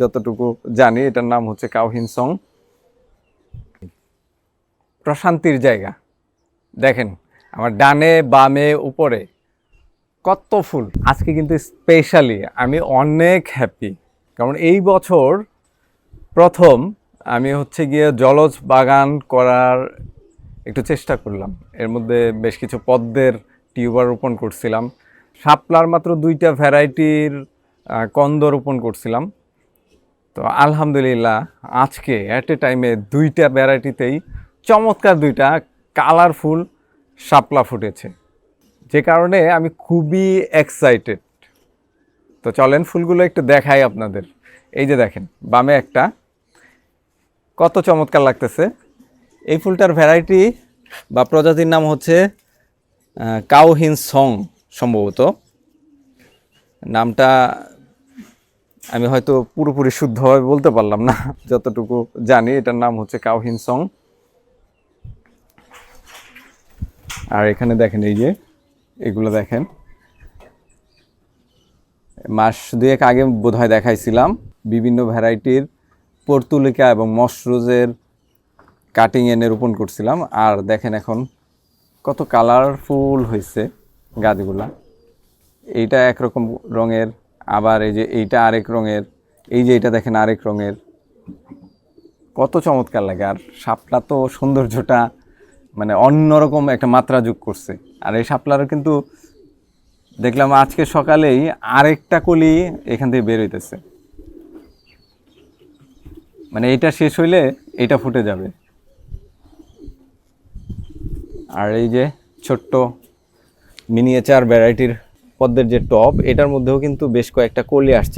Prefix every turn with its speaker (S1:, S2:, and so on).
S1: যতটুকু জানি, এটার নাম হচ্ছে কাউহিন সং। প্রশান্তির জায়গা। দেখেন, আমার ডানে, বামে, উপরে কত ফুল। আজকে কিন্তু স্পেশালি আমি অনেক হ্যাপি কারণ এই বছর প্রথম আমি হচ্ছে গিয়ে জলজ বাগান করার একটু চেষ্টা করলাম। এর মধ্যে বেশ কিছু পদ্মের টিউবার রোপণ করছিলাম। শাপলার মাত্র দুইটা ভ্যারাইটির কন্দ রোপণ করছিলাম। তো আলহামদুলিল্লাহ, আজকে অ্যাট এ টাইমে দুইটা ভ্যারাইটিতেই চমৎকার দুইটা কালারফুল শাপলা ফুটেছে। যে কারণে আমি খুবই এক্সাইটেড তো চলেন ফুলগুলো একটু দেখাই আপনাদের। এই যে দেখেন, বামে একটা। কত চমৎকার লাগতেছে। এই ফুলটার ভ্যারাইটি বা প্রজাতির নাম হচ্ছে কাউহিন সং সম্ভবত। নামটা আমি হয়তো পুরোপুরি শুদ্ধভাবে বলতে পারলাম না, যতটুকু জানি, এটার নাম হচ্ছে কাউহিন সং। আর এখানে দেখেন এই যে, এগুলো দেখেন। মাস দুয়েক আগে বোধহয় দেখাইছিলাম, বিভিন্ন ভ্যারাইটির পর্তুলিকা এবং মশরুজের কাটিং এনে রোপণ করছিলাম। আর দেখেন এখন কত কালারফুল হয়েছে গাছগুলা। এইটা একরকম রঙের আবার এই যে এইটা আরেক রঙের, এই যে এটা দেখেন আরেক রঙের। কত চমৎকার লাগে, আর শাপলা তো সৌন্দর্যটা মানে অন্যরকম একটা মাত্রা যোগ করছে। আর এই শাপলারও কিন্তু দেখলাম আজকে সকালেই আরেকটা কলি এখান থেকে বের হইতেছে। মানে এটা শেষ হইলে এটা ফুটে যাবে। আর এই যে ছোট্ট মিনিয়েচার ভ্যারাইটির পদ্মের যে টপ এটার মধ্যেও কিন্তু বেশ কয়েকটা কলি আসছে।